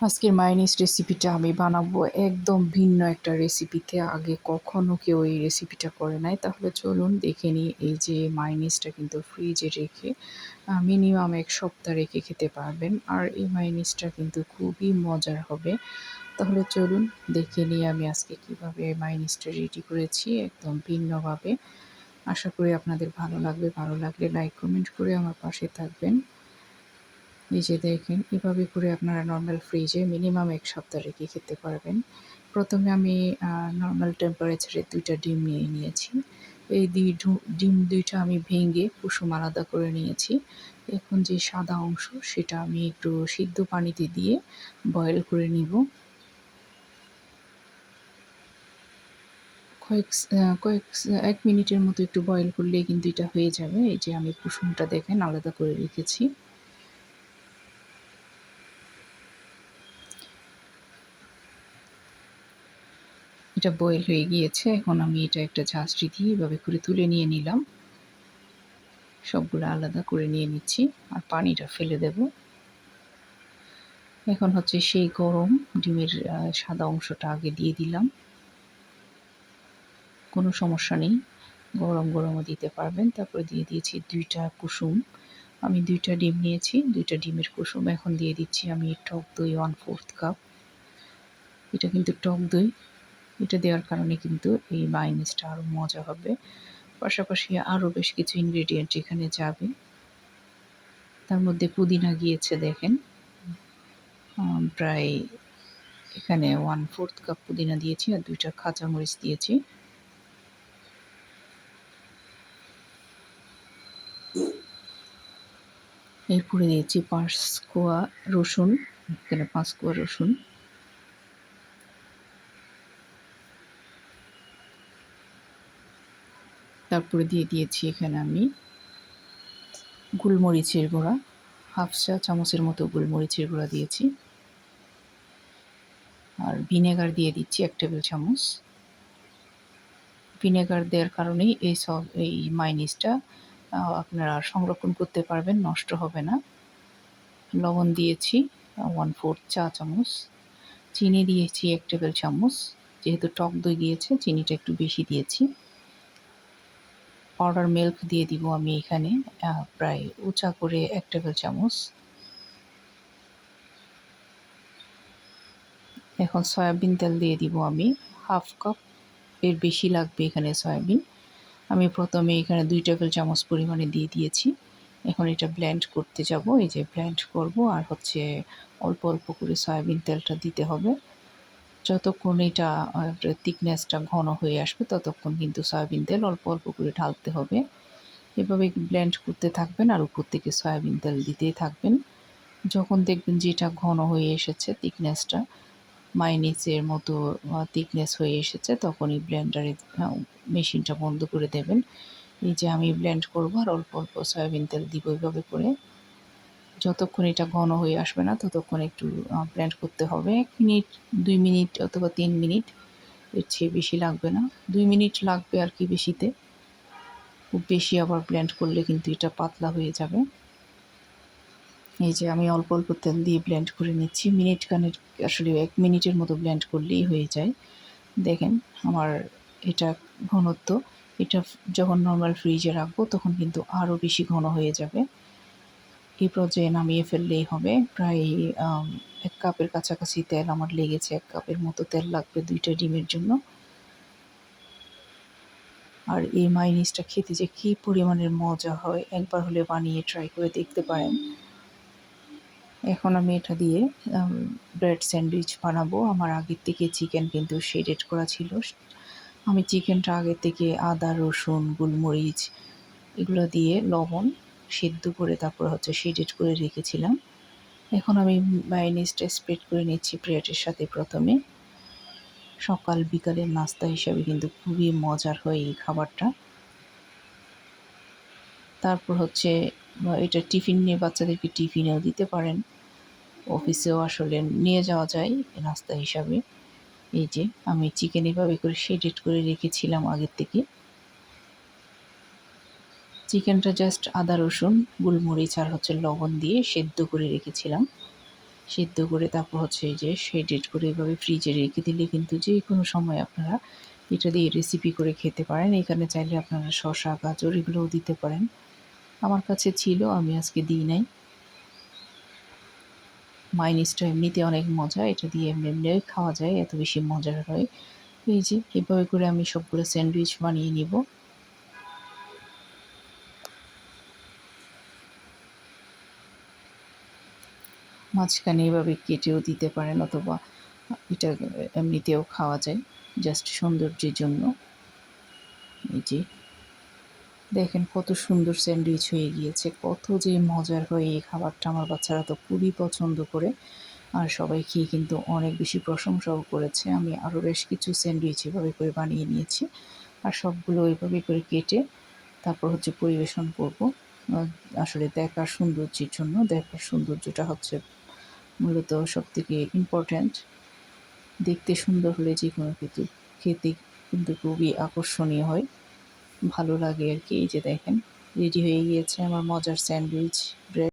আজকের মায়োনিজ রেসিপিটা আমি বানাবো। একদম ভিন্ন একটা রেসিপিতে আগে কখনো কেউ এই রেসিপিটা করে নাই। তাহলে চলুন দেখে নিই এই যে মায়োনিজটা কিন্তু ফ্রিজে রেখে মিনিমাম এক সপ্তাহ রেখে খেতে পারবেন। আর এই মায়োনিজটা কিন্তু খুবই মজার হবে। তাহলে চলুন দেখে নিই আমি আজকে কীভাবে মায়োনিজটা রেডি করেছি একদম ভিন্নভাবে। আশা করি আপনাদের ভালো লাগবে। ভালো লাগলে লাইক কমেন্ট করে আমার পাশে থাকবেন। যে দেখেন, এভাবে করে আপনারা নর্মাল ফ্রিজে মিনিমাম এক সপ্তাহ রেখে খেতে পারবেন। প্রথমে আমি নর্মাল টেম্পারেচারে দুইটা ডিম নিয়ে নিয়েছি। এই দুই ডিম দুইটা আমি ভেঙে কুসুম আলাদা করে নিয়েছি। এখন যে সাদা অংশ, সেটা আমি একটু সিদ্ধ পানিতে দিয়ে বয়েল করে নিব। কয়েক কয়েক, এক মিনিটের মতো একটু বয়েল করলেই কিন্তু এটা হয়ে যাবে। এই যে আমি কুসুমটা দেখেন, আলাদা করে রেখেছি। এটা বয়েল হয়ে গিয়েছে। এখন আমি এটা একটা ঝাঁঝরি দিয়ে এভাবে করে তুলে নিয়ে নিলাম। সবগুলো আলাদা করে নিয়ে নিচ্ছি আর পানিটা ফেলে দেব। এখন হচ্ছে সেই গরম ডিমের সাদা অংশটা আগে দিয়ে দিলাম। কোনো সমস্যা নেই। গরম গরমও দিতে পারবেন। তারপরে দিয়ে দিয়েছি দুইটা কুসুম। আমি দুইটা ডিম নিয়েছি। দুইটা ডিমের কুসুম এখন দিয়ে দিচ্ছি আমি টক দই ওয়ান ফোর্থ কাপ এটা কিন্তু টক দই। এটা দেওয়ার কারণে কিন্তু এই মাইনিসটা আরও মজা হবে। পাশাপাশি আরও বেশ কিছু ইনগ্রেডিয়েন্ট এখানে যাবে। তার মধ্যে পুদিনা গিয়েছে, দেখেন। প্রায় এখানে ওয়ান ফোর্থ কাপ পুদিনা দিয়েছি আর দুইটা কাঁচামরিচ দিয়েছি। এরপরে দিয়েছি পাঁচ কোয়া রসুন, এখানে পাঁচ কোয়া রসুন। তারপরে দিয়ে দিয়েছি এখানে আমি। গোলমরিচের গুঁড়া, হাফ চা চামচের মতো গোলমরিচের গুঁড়া দিয়েছি। আর ভিনেগার দিয়ে দিচ্ছি এক টেবিল চামচ। ভিনেগার দেওয়ার কারণেই এই সব, এই মাইনিসটা আপনারা সংরক্ষণ করতে পারবেন, নষ্ট হবে না। লবণ দিয়েছি ওয়ান ফোর্থ চা চামচ। চিনি দিয়েছি এক টেবিল চামচ। যেহেতু টক দই দিয়েছে, চিনিটা একটু বেশি দিয়েছি। পাউডার মিল্ক দিয়ে দিব আমি এখানে প্রায় উঁচা করে এক টেবিল চামচ। এখন সয়াবিন তেল দিয়ে দিব আমি, হাফ কাপ, এর বেশি লাগবে এখানে সয়াবিন। আমি প্রথমে এখানে দুই টেবিল চামচ পরিমাণে দিয়ে দিয়েছি। এখন এটা ব্ল্যান্ড করতে যাব, এই যে ব্ল্যান্ড করব, আর হচ্ছে অল্প অল্প করে সয়াবিন তেলটা দিতে হবে। যতক্ষণ এটা থিকনেসটা ঘন হয়ে আসবে, ততক্ষণ কিন্তু সয়াবিন তেল অল্প অল্প করে ঢালতে হবে। এভাবে ব্লেন্ড করতে থাকবেন আর উপর থেকে সয়াবিন তেল দিতেই থাকবেন। যখন দেখবেন যে এটা ঘন হয়ে এসেছে থিকনেসটা মাইনিসের মতো থিকনেস হয়ে এসেছে তখনই ব্লেন্ডারে মেশিনটা বন্ধ করে দেবেন। এই যে আমি ব্লেন্ড করব আর অল্প অল্প সয়াবিন তেল দিব এইভাবে করে। যতক্ষণ এটা ঘন হয়ে আসবে না, ততক্ষণ একটু ব্লেন্ড করতে হবে। এক মিনিট, দুই মিনিট অথবা তিন মিনিট এর চেয়ে বেশি লাগবে না। দুই মিনিট লাগবে আর কি বেশিতে। খুব বেশি আবার ব্লেন্ড করলে কিন্তু এটা পাতলা হয়ে যাবে। এই যে আমি অল্প অল্প তেল দিয়ে ব্লেন্ড করে নিচ্ছি। মিনিট কানের আসলে এক মিনিটের মতো ব্লেন্ড করলেই হয়ে যায়। দেখেন আমার এটা ঘনত্ব, এটা যখন নর্মাল ফ্রিজে রাখব তখন কিন্তু আরও বেশি ঘন হয়ে যাবে। এই পর্যায়ে নামিয়ে ফেললেই হবে। প্রায় এক কাপের কাছাকাছি তেল আমার লেগেছে, এক কাপের মতো তেল লাগবে দুইটা ডিমের জন্য। আর এই মাইনিসটা খেতে যে কী পরিমাণের মজা হয়, একবার হলে বানিয়ে ট্রাই করে দেখতে পারেন। এখন আমি এটা দিয়ে ব্রেড স্যান্ডউইচ বানাবো। আমার আগের থেকে চিকেন কিন্তু শেডেড করা ছিল। আমি চিকেনটা আগের থেকে আদা, রসুন, গোলমরিচ এগুলো দিয়ে লবণ সেদ্ধ করে তারপর হচ্ছে শেডেড করে রেখেছিলাম। এখন আমি মায়োনিজটা স্প্রেড করে নিচ্ছি ব্রেডের সাথে প্রথমে। সকাল, বিকালের নাস্তা হিসাবে কিন্তু খুবই মজার হয় এই খাবারটা। তারপর হচ্ছে এটা টিফিন নিয়ে বাচ্চাদেরকে টিফিনেও দিতে পারেন। অফিসেও আসলে নিয়ে যাওয়া যায় নাস্তা হিসাবে। এই যে, আমি চিকেন এভাবে করে শেডেড করে রেখেছিলাম আগের থেকে। চিকেনটা জাস্ট আদা রসুন, গোলমরিচ আর হচ্ছে লবণ দিয়ে সেদ্ধ করে রেখেছিলাম। সেদ্ধ করে তারপর হচ্ছে এই যে শেডেড করে এভাবে ফ্রিজে রেখে দিলে কিন্তু যে কোনো সময় আপনারা এটা দিয়ে রেসিপি করে খেতে পারেন। এখানে চাইলে আপনারা শসা, গাজর এগুলোও দিতে পারেন। আমার কাছে ছিল, আমি আজকে দিই নাই। মাইনিসটা এমনিতে অনেক মজা, এটা দিয়ে এমনি এমনি খাওয়া যায়, এত বেশি মজার হয়। এই যে এভাবে করে আমি সবগুলো স্যান্ডউইচ বানিয়ে নিব। মাঝখানে এভাবে কেটেও দিতে পারেন অথবা এটা এমনিতেও খাওয়া যায়। জাস্ট সৌন্দর্যের জন্য। এই যে, দেখেন কত সুন্দর স্যান্ডউইচ হয়ে গিয়েছে। কত যে মজার হয় এই খাবারটা আমার বাচ্চারা তো খুবই পছন্দ করে। আর সবাই খেয়ে কিন্তু অনেক বেশি প্রশংসাও করেছে। আমি আরও বেশ কিছু স্যান্ডউইচ এভাবে করে বানিয়ে নিয়েছি। আর সবগুলো ওইভাবে করে কেটে তারপর হচ্ছে পরিবেশন করব। আসলে দেখার সৌন্দর্যের জন্য, দেখার সৌন্দর্যটা হচ্ছে মূলত সব থেকে ইম্পর্ট্যান্ট দেখতে সুন্দর হলে যে কোনো কিছু খেতে কিন্তু খুবই আকর্ষণীয় হয়। ভালো লাগে আর কি, এই যে দেখেন রেডি হয়ে গিয়েছে আমার মজার স্যান্ডউইচ ব্রেড